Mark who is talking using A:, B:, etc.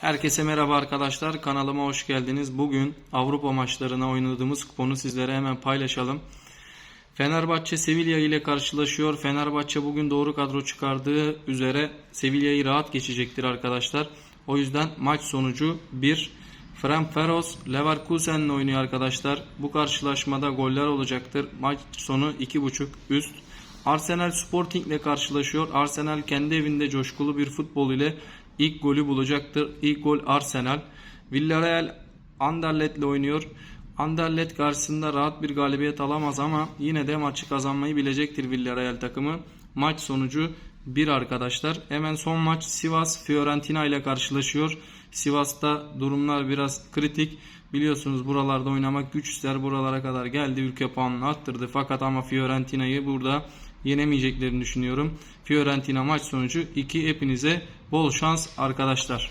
A: Herkese merhaba arkadaşlar. Kanalıma hoş geldiniz. Bugün Avrupa maçlarına oynadığımız kuponu sizlere hemen paylaşalım. Fenerbahçe Sevilla ile karşılaşıyor. Fenerbahçe bugün doğru kadro çıkardığı üzere Sevilla'yı rahat geçecektir arkadaşlar. O yüzden maç sonucu 1. Ferencvaros Leverkusen'le oynuyor arkadaşlar. Bu karşılaşmada goller olacaktır. Maç sonu 2.5 üst. Arsenal Sporting ile karşılaşıyor. Arsenal kendi evinde coşkulu bir futbol ile ilk golü bulacaktır. İlk gol Arsenal. Villarreal Anderlecht ile oynuyor. Anderlecht karşısında rahat bir galibiyet alamaz ama yine de maçı kazanmayı bilecektir Villarreal takımı. Maç sonucu 1 arkadaşlar. Hemen son maç Sivas Fiorentina ile karşılaşıyor. Sivas'ta durumlar biraz kritik. Biliyorsunuz buralarda oynamak güç ister. Buralara kadar geldi. Ülke puanını arttırdı. Fakat ama Fiorentina'yı burada yenemeyeceklerini düşünüyorum. Fiorentina maç sonucu 2 hepinize bol şans arkadaşlar.